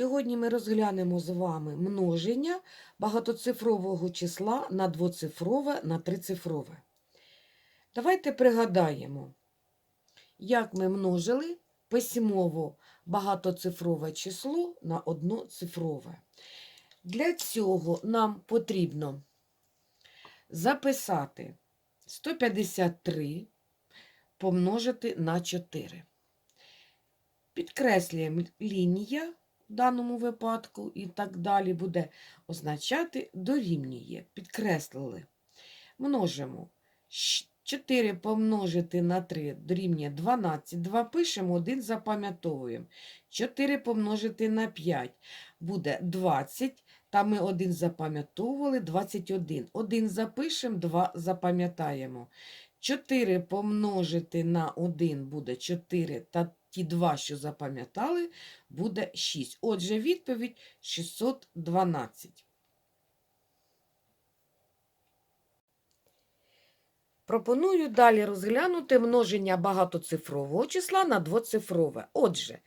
Сьогодні ми розглянемо з вами множення багатоцифрового числа на двоцифрове на трицифрове. Давайте пригадаємо, як ми множили письмово багатоцифрове число на одноцифрове. Для цього нам потрібно записати 153 помножити на 4. Підкреслюємо лінія в даному випадку і так далі буде означати дорівнює. Підкреслили. Множимо. 4 помножити на 3 дорівнює 12. 2 пишемо, 1 запам'ятовуємо. 4 помножити на 5 буде 20. Та ми 1 запам'ятовували 21. 1 запишемо, 2 запам'ятаємо. 4 помножити на 1 буде 4, та ті 2, що запам'ятали, буде 6. Отже, відповідь 612. Пропоную далі розглянути множення багатоцифрового числа на двоцифрове. Отже,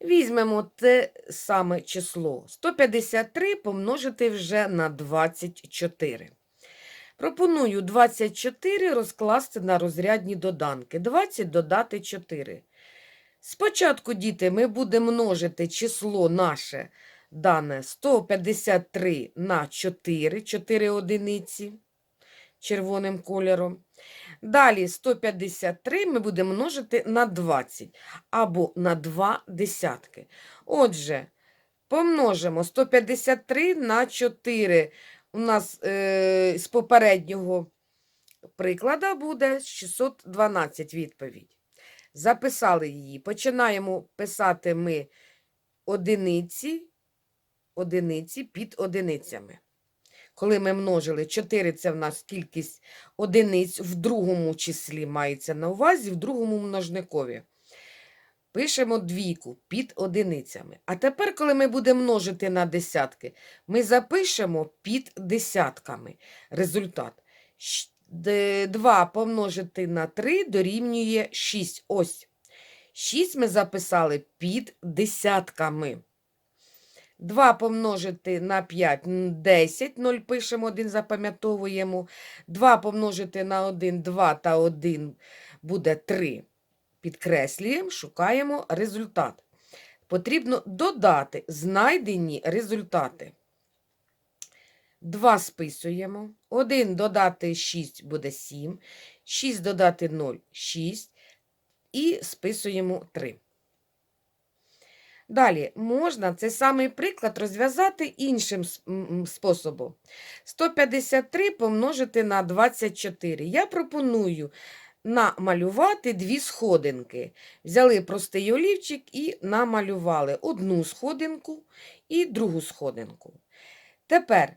візьмемо те саме число 153 помножити вже на 24. Пропоную 24 розкласти на розрядні доданки. 20 додати 4. Спочатку, діти, ми будемо множити число наше дане 153 на 4, 4 одиниці червоним кольором. Далі 153 ми будемо множити на 20 або на 2 десятки. Отже, помножимо 153 на 4. У нас е, з попереднього прикладу буде 612 відповідь. Записали її. Починаємо писати ми одиниці, одиниці під одиницями. Коли ми множили 4 це в нас кількість одиниць в другому числі мається на увазі, в другому множникові. Пишемо двійку під одиницями. А тепер, коли ми будемо множити на десятки, ми запишемо під десятками результат. 2 помножити на 3 дорівнює 6. Ось. 6 ми записали під десятками. 2 помножити на 5 10, 0 пишемо, 1 запам'ятовуємо. 2 помножити на 1 2 та 1 буде 3. Підкреслюємо, шукаємо результат. Потрібно додати знайдені результати. 2 списуємо. 1 додати 6 буде 7. 6 додати 0 6. І списуємо 3. Далі можна цей самий приклад розв'язати іншим способом. 153 помножити на 24. Я пропоную намалювати дві сходинки. Взяли простий олівчик і намалювали одну сходинку і другу сходинку. Тепер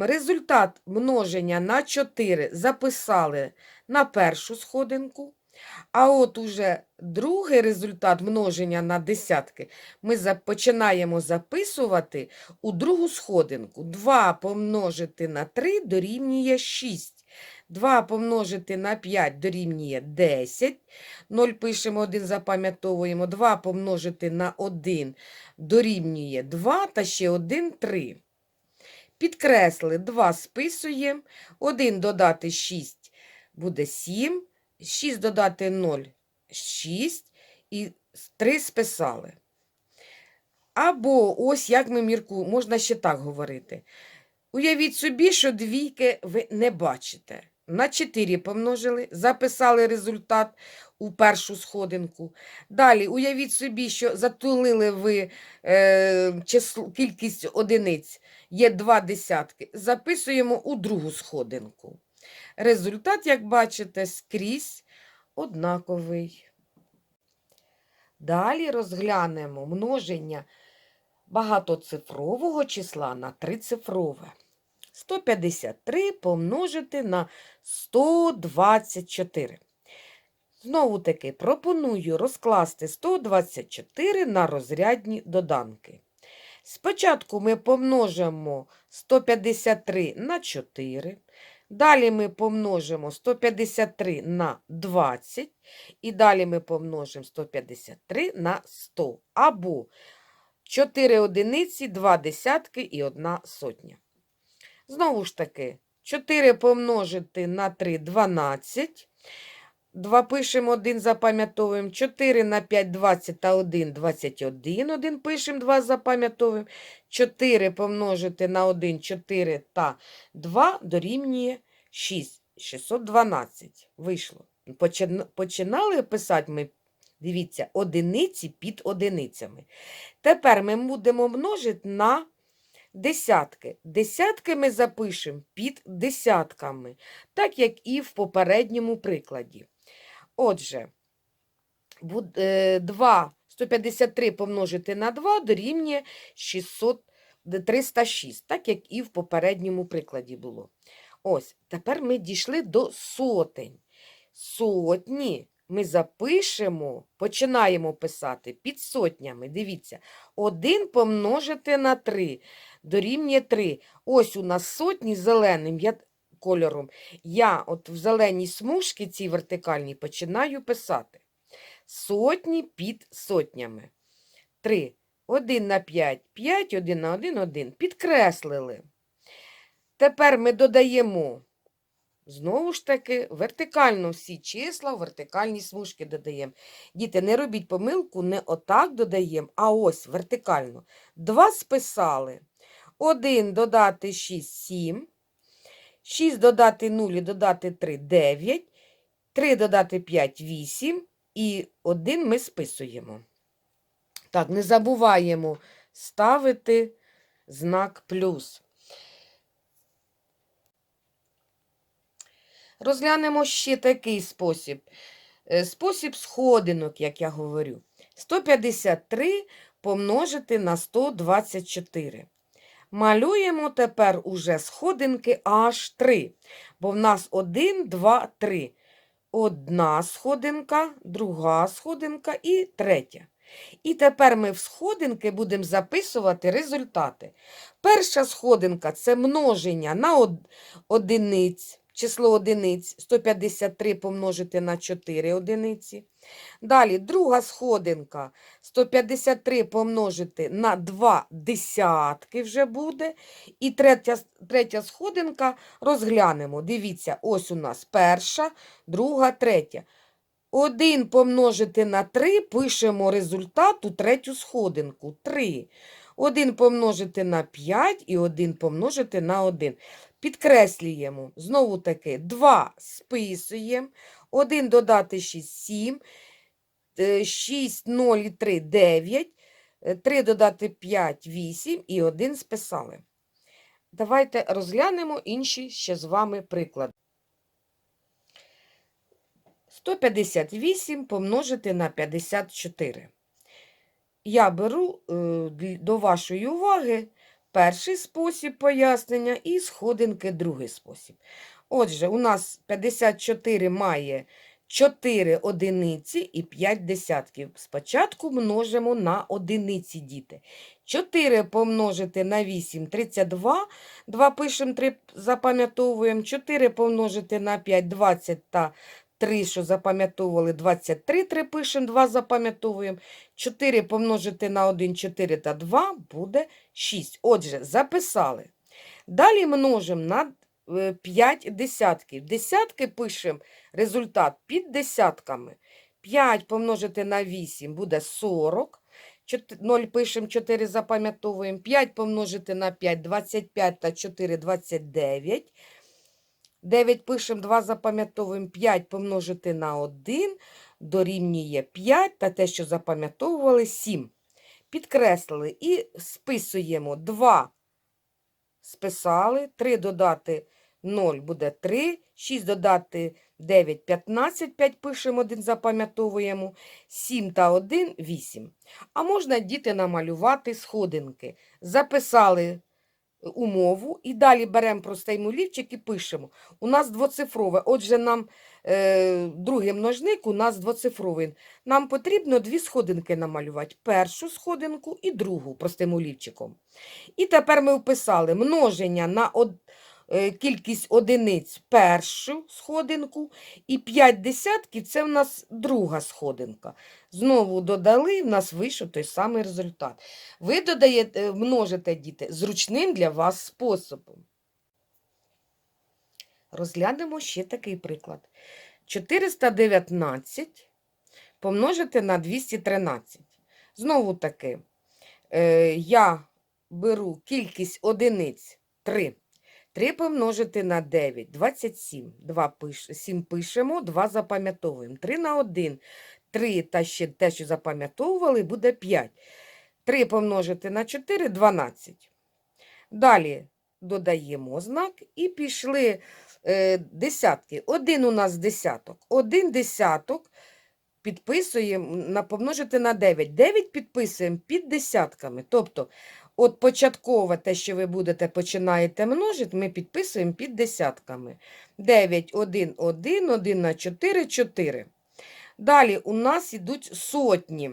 результат множення на 4 записали на першу сходинку. А от уже другий результат множення на десятки ми починаємо записувати у другу сходинку. 2 помножити на 3 дорівнює 6. 2 помножити на 5 дорівнює 10. 0 пишемо 1, запам'ятовуємо. 2 помножити на 1 дорівнює 2 та ще 1 3. Підкресли 2 списуємо. 1 додати 6 буде 7. 6 додати 0 6 і 3 списали. Або ось як ми міркуємо, можна ще так говорити. Уявіть собі, що двійки ви не бачите. На 4 помножили, записали результат у першу сходинку. Далі, уявіть собі, що затулили ви е, число, кількість одиниць, є два десятки. Записуємо у другу сходинку. Результат, як бачите, скрізь однаковий. Далі розглянемо множення багатоцифрового числа на трицифрове. 153 помножити на 124. Знову таки пропоную розкласти 124 на розрядні доданки. Спочатку ми помножимо 153 на 4. Далі ми помножимо 153 на 20, і далі ми помножимо 153 на 100. Або 4 одиниці, 2 десятки і 1 сотня. Знову ж таки, 4 помножити на 3 – 12. 2 пишемо, 1 запам'ятовуємо. 4 на 5 – 20 та 1 – 21. 1 пишемо, 2 запам'ятовуємо. 4 помножити на 1 – 4 та 2 дорівнює 6. 612 вийшло. Починали писати ми, дивіться, одиниці під одиницями. Тепер ми будемо множити на десятки. Десятки ми запишемо під десятками, так як і в попередньому прикладі. Отже, буд- е, 2, 153 помножити на 2 дорівнює 600, 306, так як і в попередньому прикладі було. Ось, тепер ми дійшли до сотень. Сотні ми запишемо, починаємо писати під сотнями. Дивіться, 1 помножити на 3 дорівнює 3. Ось у нас сотні зеленим я, кольором. Я от в зеленій смужці цій вертикальній починаю писати. Сотні під сотнями. 3. 1 на 5, 5, 1 на 1, 1. Підкреслили. Тепер ми додаємо, знову ж таки, вертикально всі числа, вертикальні смужки додаємо. Діти, не робіть помилку, не отак додаємо, а ось вертикально. 2 списали. 1 додати 6, 7. 6 додати 0 і додати 3 – 9. 3 додати 5 – 8. І 1 ми списуємо. Так, не забуваємо ставити знак плюс. Розглянемо ще такий спосіб. Е, Спосіб сходинок, як я говорю. 153 помножити на 124. Малюємо тепер уже сходинки аж 3, бо в нас 1, 2, 3. Одна сходинка, друга сходинка і третя. І тепер ми в сходинки будемо записувати результати. Перша сходинка це множення на од- одиниць, число одиниць 153 помножити на 4 одиниці. Далі друга сходинка 153 помножити на 2 десятки вже буде. І третя, третя сходинка розглянемо. Дивіться, ось у нас перша, друга, третя. 1 помножити на 3 пишемо результат у третю сходинку. 3. 1 помножити на 5 і 1 помножити на 1. Підкреслюємо. Знову таки 2 списуємо. 1 додати 6 – 7. 6, 0 і 3 – 9. 3 додати 5 – 8 і 1 списали. Давайте розглянемо інші ще з вами приклади. 158 помножити на 54. Я беру е, до вашої уваги перший спосіб пояснення і сходинки другий спосіб. Отже, у нас 54 має 4 одиниці і 5 десятків. Спочатку множимо на одиниці, діти. 4 помножити на 8 – 32. 2 пишемо, 3 запам'ятовуємо. 4 помножити на 5 – 20 та 3, що запам'ятовували, 23, 3 пишемо, 2 запам'ятовуємо. 4 помножити на 1, 4 та 2 буде 6. Отже, записали. Далі множимо на 5 десятків. Десятки пишемо результат під десятками. 5 помножити на 8 буде 40. 0 пишемо, 4 запам'ятовуємо. 5 помножити на 5 – 25 та 4 – 29. 9 пишемо, 2 запам'ятовуємо, 5 помножити на 1 дорівнює 5, та те, що запам'ятовували, 7. Підкреслили і списуємо 2 списали, 3 додати 0 буде 3, 6 додати 9 – 15, 5 пишемо, 1 запам'ятовуємо, 7 та 1 – 8. А можна діти намалювати сходинки. Записали умову і далі беремо простий молівчик і пишемо. У нас двоцифрове, отже, нам е, другий множник у нас двоцифровий. Нам потрібно дві сходинки намалювати. Першу сходинку і другу простим олівчиком. І тепер ми вписали множення на кількість одиниць першу сходинку, і 5 десятків це в нас друга сходинка. Знову додали, в нас вийшов той самий результат. Ви додаєте, множите діти зручним для вас способом. Розглянемо ще такий приклад. 419 помножити на 213. Знову таки, е, я беру кількість одиниць 3. 3 помножити на 9, 27. 2 пиш, 7 пишемо, 2 запам'ятовуємо. 3 на 1, 3 та ще те, що запам'ятовували, буде 5. 3 помножити на 4, 12. Далі додаємо знак і пішли е, десятки. Один у нас десяток. Один десяток підписуємо на помножити на 9. 9 підписуємо під десятками. Тобто, от початкове те, що ви будете починаєте множити, ми підписуємо під десятками. 9, 1, 1, 1 на 4, 4. Далі у нас йдуть сотні.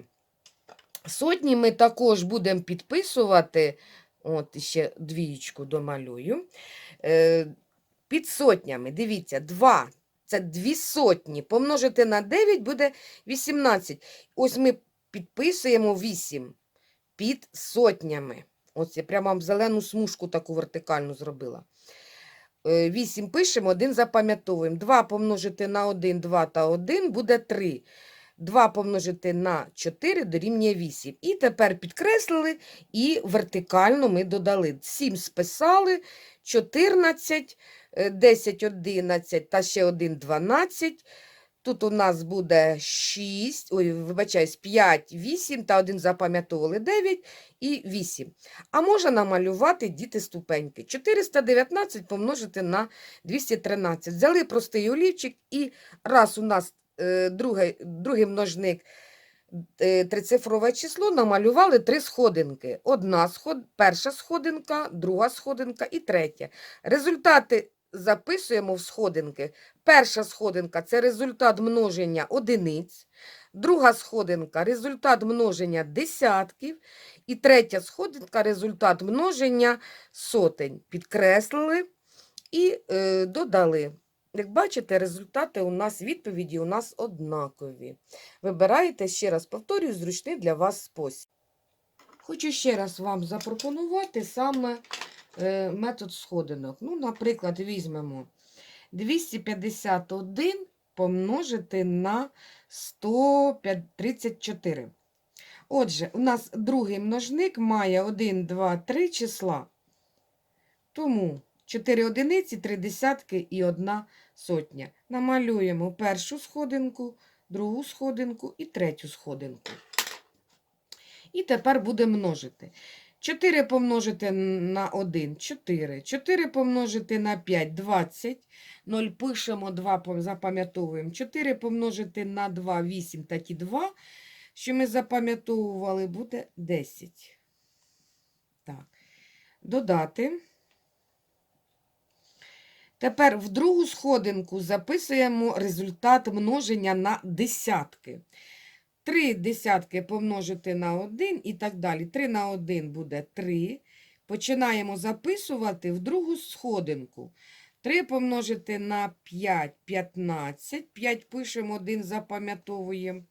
Сотні ми також будемо підписувати. От ще двієчку домалюю. Е, під сотнями. Дивіться, 2 це дві сотні. Помножити на 9 буде 18. Ось ми підписуємо 8 під сотнями. Ось я прямо зелену смужку таку вертикальну зробила. 8 пишемо, 1 запам'ятовуємо. 2 помножити на 1, 2 та 1 буде 3. 2 помножити на 4 дорівнює 8. І тепер підкреслили і вертикально ми додали. 7 списали, 14, е, 10, 11 та ще 1, 12. Тут у нас буде 6, ой, вибачаюсь, 5, 8 та 1 запам'ятовували 9 і 8. А можна намалювати діти ступеньки. 419 помножити на 213. Взяли простий олівчик і раз у нас е, другий, другий множник е, трицифрове число, намалювали три сходинки. Одна сход, перша сходинка, друга сходинка і третя. Результати записуємо в сходинки. Перша сходинка це результат множення одиниць, друга сходинка результат множення десятків, і третя сходинка результат множення сотень. Підкреслили і е, додали. Як бачите, результати у нас, відповіді у нас однакові. Вибираєте, ще раз повторюю, зручний для вас спосіб. Хочу ще раз вам запропонувати саме метод сходинок. Ну, наприклад, візьмемо 251 помножити на 134. Отже, у нас другий множник має 1, 2, 3 числа. Тому 4 одиниці, 3 десятки і 1 сотня. Намалюємо першу сходинку, другу сходинку і третю сходинку. І тепер будемо множити. 4 помножити на 1 4. 4 помножити на 5 20. 0 пишемо 2, запам'ятовуємо. 4 помножити на 2 8 та ті 2, що ми запам'ятовували, буде 10. Так. Додати. Тепер в другу сходинку записуємо результат множення на десятки. 3 десятки помножити на 1 і так далі. 3 на 1 буде 3. Починаємо записувати в другу сходинку. 3 помножити на 5 15. 5 пишемо, 1 запам'ятовуємо.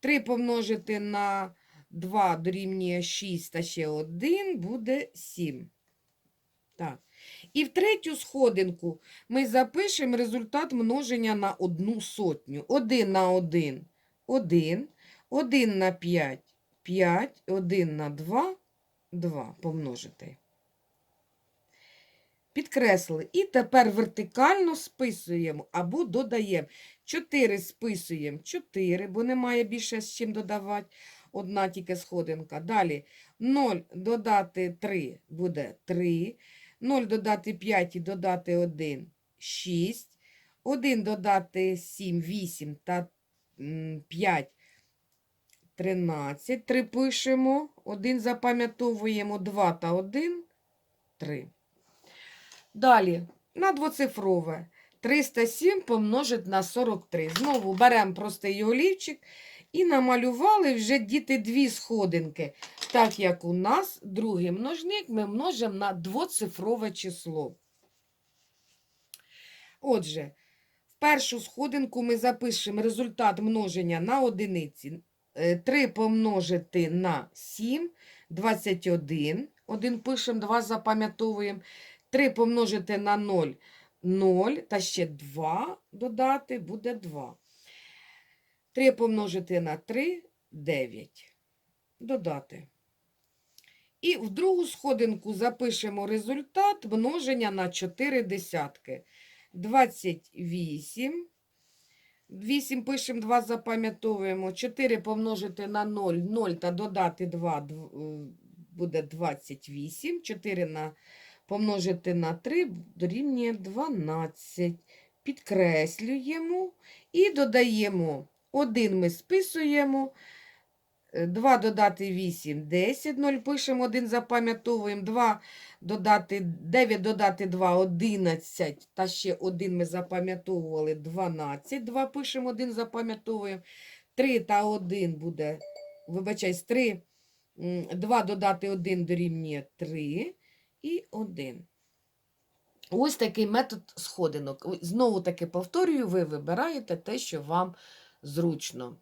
3 помножити на 2 дорівнює 6 та ще 1 буде 7. Так. І в третю сходинку ми запишемо результат множення на одну сотню. 1 на 1 – 1, 1 на 5 – 5, 1 на 2 – 2 помножити. Підкреслили. І тепер вертикально списуємо або додаємо. 4 списуємо 4, бо немає більше з чим додавати. Одна тільки сходинка. Далі 0 додати 3 буде 3. 0 додати 5 і додати 1 6. 1 додати 7 8 та 5 13. 3 пишемо. 1 запам'ятовуємо 2 та 1 3. Далі на двоцифрове 307 помножить на 43. Знову беремо простий олівчик і намалювали вже діти дві сходинки. Так як у нас другий множник ми множимо на двоцифрове число. Отже, першу сходинку ми запишемо результат множення на одиниці. 3 помножити на 7, 21. 1 пишемо, 2 запам'ятовуємо. 3 помножити на 0, 0, та ще 2 додати, буде 2. 3 помножити на 3, 9. Додати. І в другу сходинку запишемо результат множення на 4 десятки. 28. 8 пишемо, 2 запам'ятовуємо. 4 помножити на 0, 0 та додати 2 е, буде 28. 4 на, помножити на 3 дорівнює 12. Підкреслюємо і додаємо. 1 ми списуємо. 2 додати 8, 10, 0 пишемо, 1 запам'ятовуємо, 2 додати 9 додати 2, 11, та ще 1 ми запам'ятовували, 12, 2 пишемо, 1 запам'ятовуємо, 3 та 1 буде, вибачаюсь, 3, 2 додати 1 дорівнює 3 і 1. Ось такий метод сходинок. Знову таки повторюю, ви вибираєте те, що вам зручно.